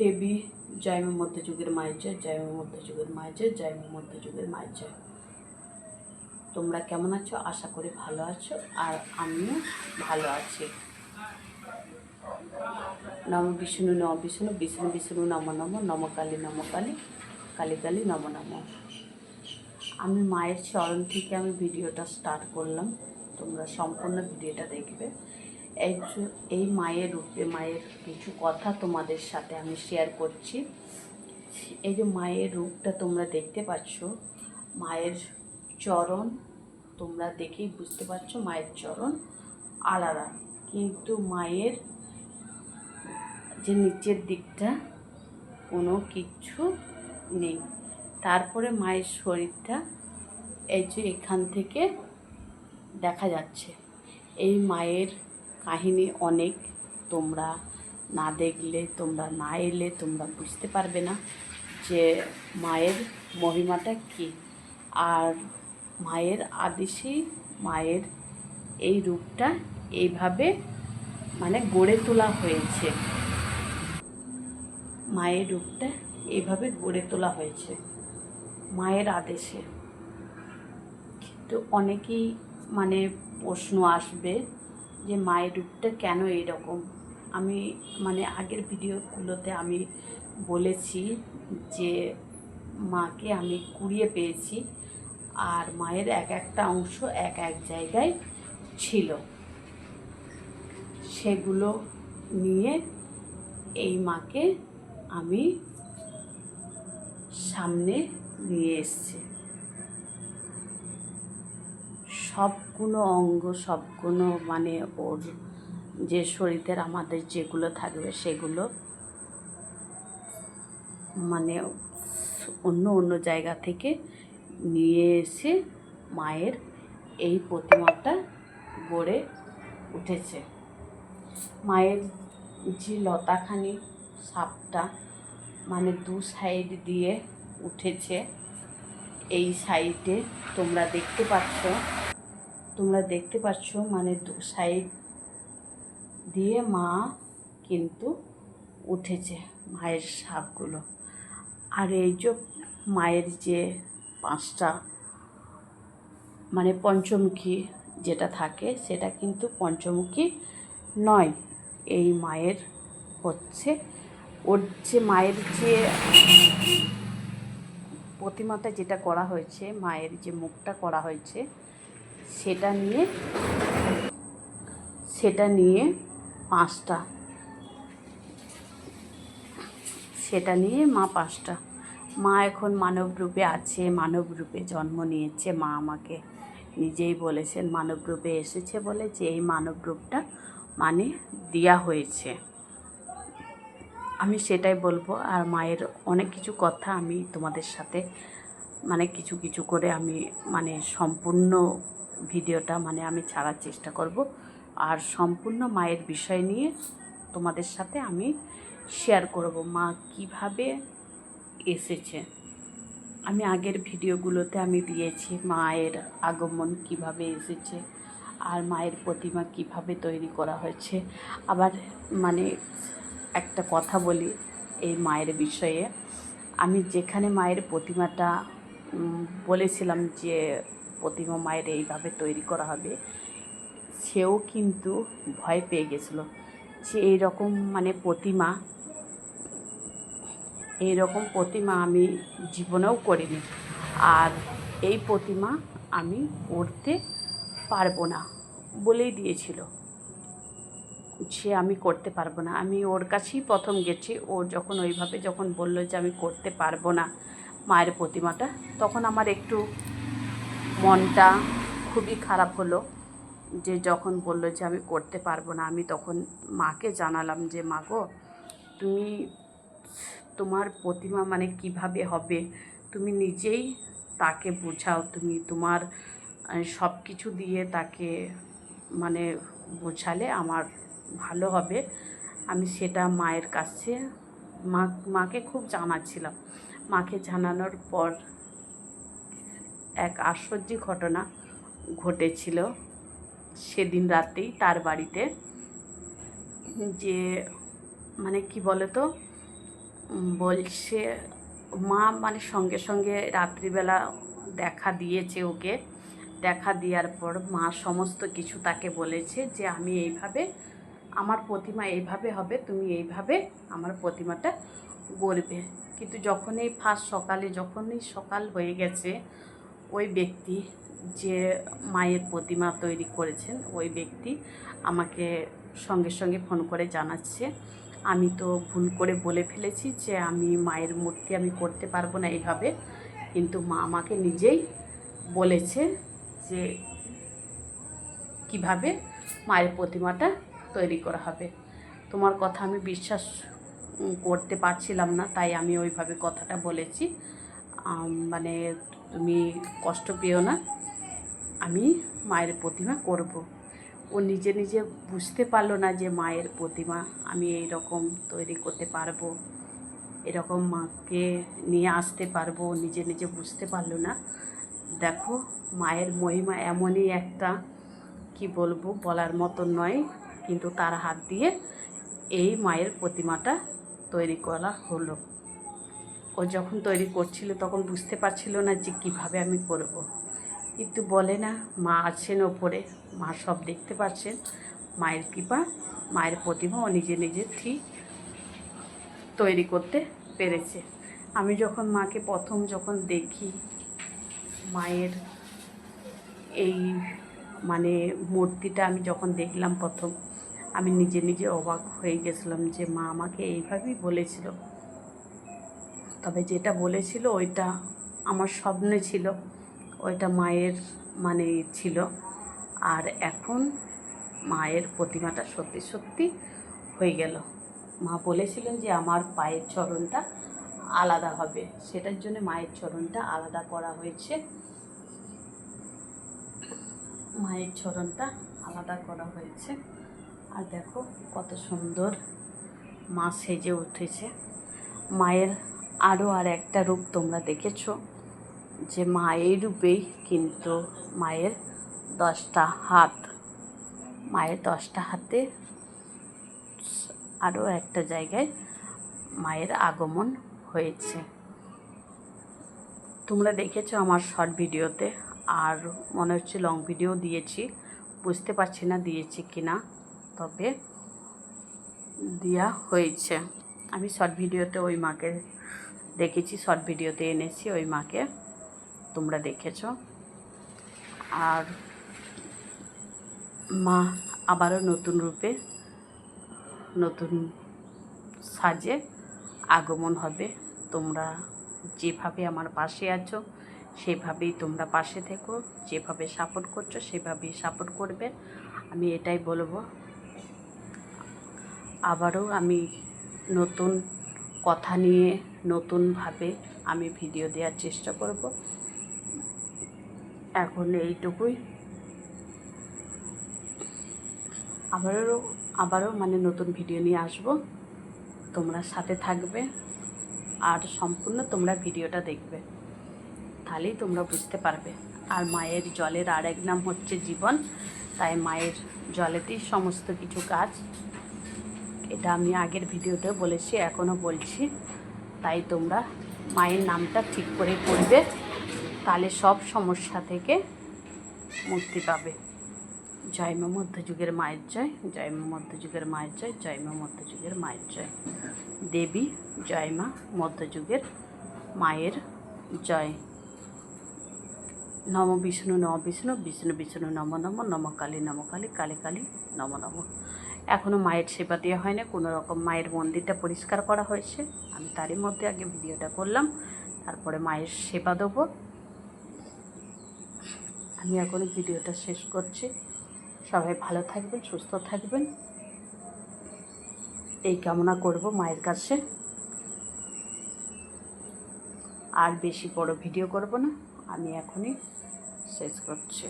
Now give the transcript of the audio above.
দেবী, জয় মা মধ্যযুগের মায়ের জয় জয় মা মধ্যযুগের মায়ের জয় জয় মা মধ্যযুগের মায়ের জয়। তোমরা কেমন আছো? আশা করি ভালো আছো আর আমিও ভালো আছি। নম বিষ্ণু নম বিষ্ণু বিষ্ণু বিষ্ণু, নম নম নম কালী নম কালী কালী কালী, নম নম। আমি মায়ের চরণ থেকে আমি ভিডিওটা স্টার্ট করলাম। তোমরা সম্পূর্ণ ভিডিওটা দেখবে। এই এই মায়ের রূপে, মায়ের কিছু কথা তোমাদের সাথে আমি শেয়ার করছি। এই যে মায়ের রূপটা তোমরা দেখতে পাচ্ছ, মায়ের চরণ তোমরা দেখেই বুঝতে পারছ মায়ের চরণ আলাদা। কিন্তু মায়ের যে নিচের দিকটা কোনো কিছু নেই। তারপরে মায়ের শরীরটা এই যে এখান থেকে দেখা যাচ্ছে। এই মায়ের কাহিনী অনেক। তোমরা না দেখলে, তোমরা না এলে তোমরা বুঝতে পারবে না যে মায়ের মহিমাটা কী। আর মায়ের আদেশেই মায়ের এই রূপটা এইভাবে মানে গড়ে তোলা হয়েছে। মায়ের রূপটা এইভাবে গড়ে তোলা হয়েছে। মায়ের আদেশে। তো অনেকেই মানে প্রশ্ন আসবে যে মায়ের রূপটা কেন এইরকম? আমি মানে আগের ভিডিওগুলোতে আমি বলেছি যে মাকে আমি কুড়িয়ে পেয়েছি আর মায়ের এক একটা অংশ এক এক জায়গায় ছিল। সেগুলো নিয়ে এই মাকে আমি সামনে নিয়ে এসেছি। সবগুলো অঙ্গ, সবগুলো মানে ওর যে শরীরের আমাদের যেগুলো থাকবে সেগুলো মানে অন্য অন্য জায়গা থেকে নিয়ে এসে মায়ের এই প্রতিমাটা গড়ে উঠেছে। মায়ের যে লতাখানি সাপটা মানে দু সাইড দিয়ে উঠেছে, এই সাইডে তোমরা দেখতে পাচ্ছ তোমরা দেখতে পাচ্ছ মানে দু সাইড দিয়ে মা কিন্তু উঠেছে মায়ের সাপগুলো। আর এই যে মায়ের যে পাঁচটা মানে পঞ্চমুখী যেটা থাকে সেটা কিন্তু পঞ্চমুখী নয়, এই মায়ের হচ্ছে। ওর যে মায়ের যে প্রতিমাটা যেটা করা হয়েছে, মায়ের যে মুখটা করা হয়েছে সেটা নিয়ে সেটা নিয়ে পাঁচটা। সেটা নিয়ে মা পাঁচটা। মা এখন মানব রূপে আছে, মানব রূপে জন্ম নিয়েছে। মা আমাকে নিজেই বলেছেন, মানব রূপে এসেছে বলে যে এই মানব রূপটা মানে দেয়া হয়েছে। আমি সেটাই বলব। আর মায়ের অনেক কিছু কথা আমি তোমাদের সাথে মানে কিছু কিছু করে আমি মানে সম্পূর্ণ ভিডিওটা মানে আমি ছাড়ার চেষ্টা করব। আর সম্পূর্ণ মায়ের বিষয় নিয়ে তোমাদের সাথে আমি শেয়ার করব, মা কীভাবে এসেছে। আমি আগের ভিডিওগুলোতে আমি দিয়েছি মায়ের আগমন কীভাবে এসেছে, আর মায়ের প্রতিমা কীভাবে তৈরি করা হয়েছে। আবার মানে একটা কথা বলি এই মায়ের বিষয়ে। আমি যেখানে মায়ের প্রতিমাটা বলেছিলাম যে প্রতিমা মায়ের এইভাবে তৈরি করা হবে। সেও কিন্তু ভয় পেয়ে গেছিল যে এইরকম মানে প্রতিমা এই রকম প্রতিমা আমি জীবনেও করিনি। আর এই প্রতিমা আমি করতে পারব না বলেই দিয়েছিল। সে আমি করতে পারব না। আমি ওর কাছেই প্রথম গেছি। ও যখন ওইভাবে যখন বলল যে আমি করতে পারব না মায়ের প্রতিমাটা। তখন আমার একটু মনটা খুবই খারাপ হলো যে যখন বলল যে আমি করতে পারব না, আমি তখন মাকে জানালাম যে, মা গো, তুমি তোমার প্রতিমা মানে কীভাবে হবে? তুমি নিজেই তাকে বোঝাও, তুমি তোমার সব কিছু দিয়ে তাকে মানে বোঝালে আমার ভালো হবে। আমি সেটা মায়ের কাছে, মা, মাকে খুব জানাচ্ছিলাম। মাকে জানানোর পর এক আশ্চর্য ঘটনা ঘটেছিল সেদিন রাতেই তার বাড়িতে, যে মানে কি বলো তো বলছে, মা মানে সঙ্গে সঙ্গে রাত্রিবেলা দেখা দিয়েছে ওকে। দেখা দেওয়ার পর মা সমস্ত কিছু তাকে বলেছে যে, আমি এইভাবে আমার প্রতিমা এইভাবে হবে, তুমি এইভাবে আমার প্রতিমাটা গড়বে। কিন্তু যখন এই ফার্স্ট সকালে, যখনই সকাল হয়ে গেছে, ওই ব্যক্তি যে মায়ের প্রতিমা তৈরি করেছেন, ওই ব্যক্তি আমাকে সঙ্গে সঙ্গে ফোন করে জানাচ্ছে। আমি তো ভুল করে বলে ফেলেছি যে আমি মায়ের মূর্তি আমি করতে পারব না এইভাবে। কিন্তু মা আমাকে নিজেই বলেছে যে কীভাবে মায়ের প্রতিমাটা তৈরি করা হবে। তোমার কথা আমি বিশ্বাস করতে পারছিলাম না, তাই আমি ওইভাবে কথাটা বলেছি। মানে তুমি কষ্ট পেও না, আমি মায়ের প্রতিমা করব। ও নিজে নিজে বুঝতে পারল না যে মায়ের প্রতিমা আমি এই রকম তৈরি করতে পারব, এরকম মাকে নিয়ে আসতে পারব, নিজে নিজে বুঝতে পারল না। দেখো, মায়ের মহিমা এমনই একটা, কি বলব, বলার মতো নয়। কিন্তু তার হাত দিয়ে এই মায়ের প্রতিমাটা তৈরি করা হলো। ও যখন তৈরি করছিল তখন বুঝতে পারছিল না যে কীভাবে আমি করব। কিন্তু বলে না, মা আছেন ওপরে, মা সব দেখতে পাচ্ছেন। মায়ের কৃপা, মায়ের প্রতিমা ও নিজে নিজে ঠিক তৈরি করতে পেরেছে। আমি যখন মাকে প্রথম যখন দেখি মায়ের এই মানে মূর্তিটা আমি যখন দেখলাম প্রথম আমি নিজে নিজে অবাক হয়ে গেছিলাম যে মা আমাকে এইভাবেই বলেছিল। তবে যেটা বলেছিল ওইটা আমার স্বপ্নে ছিল, ওইটা মায়ের মানে ছিল। আর এখন মায়ের প্রতিমাটা সত্যি সত্যি হয়ে গেল। মা বলেছিলেন যে আমার পায়ের চরণটা আলাদা হবে। সেটার জন্য মায়ের চরণটা আলাদা করা হয়েছে। মায়ের চরণটা আলাদা করা হয়েছে। আর দেখো কত সুন্দর মা সেজে উঠেছে। মায়ের আরও আর একটা রূপ তোমরা দেখেছ যে মা এই রূপেই কিন্তু মায়ের দশটা হাত। মায়ের দশটা হাতে আরও একটা জায়গায় মায়ের আগমন হয়েছে। তোমরা দেখেছ আমার শর্ট ভিডিওতে, আর মনে হচ্ছে লং ভিডিও দিয়েছি, বুঝতে পারছি না দিয়েছি কি না তবে দেওয়া হয়েছে। আমি শর্ট ভিডিওতে ওই মাকে দেখেছি শর্ট ভিডিওতে এনেছি, ওই মাকে তোমরা দেখেছ। আর মা আবারও নতুন রূপে, নতুন সাজে আগমন হবে। তোমরা যেভাবে আমার পাশে আছো, সেভাবেই তোমরা পাশে থেকো, যেভাবে সাপোর্ট করছ, সেভাবেই সাপোর্ট করবে। আমি এটাই বলব। আবারও আমি নতুন কথা নিয়ে নতুনভাবে আমি ভিডিও দেওয়ার চেষ্টা করব। এখন এইটুকুই। আবারও আবারও মানে নতুন ভিডিও নিয়ে আসব। তোমরা সাথে থাকবে আর সম্পূর্ণ তোমরা ভিডিওটা দেখবে। তাহলেই তোমরা বুঝতে পারবে। আর মায়ের জলের আর এক নাম হচ্ছে জীবন। তাই মায়ের জলেতেই সমস্ত কিছু কাজ এটা আমি আগের ভিডিওতে বলেছি, এখনও বলছি। তাই তোমরা মায়ের নামটা ঠিক করে করবে তাহলে সব সমস্যা থেকে মুক্তি পাবে। জয় মা মধ্যযুগের মায়ের জয় জয় মা মধ্যযুগের মায়ের জয় জয় মা মধ্যযুগের মায়ের জয়। দেবী, জয় মা মধ্যযুগের মায়ের জয়। নম বিষ্ণু নম বিষ্ণু বিষ্ণু বিষ্ণু, নম নম নম কালী নম কালী কালী কালী, নম নম। এখনও মায়ের সেবা দেওয়া হয় না কোনো রকম মায়ের মন্দিরটা পরিষ্কার করা হয়েছে। আমি তারই মধ্যে আগে ভিডিওটা করলাম, তারপরে মায়ের সেবা দেবো। আমি এখন ভিডিওটা শেষ করছি। সবাই ভালো থাকবেন, সুস্থ থাকবেন। এই কামনা করব মায়ের কাছে। আর বেশি বড় ভিডিও করব না, আমি এখনই শেষ করছি।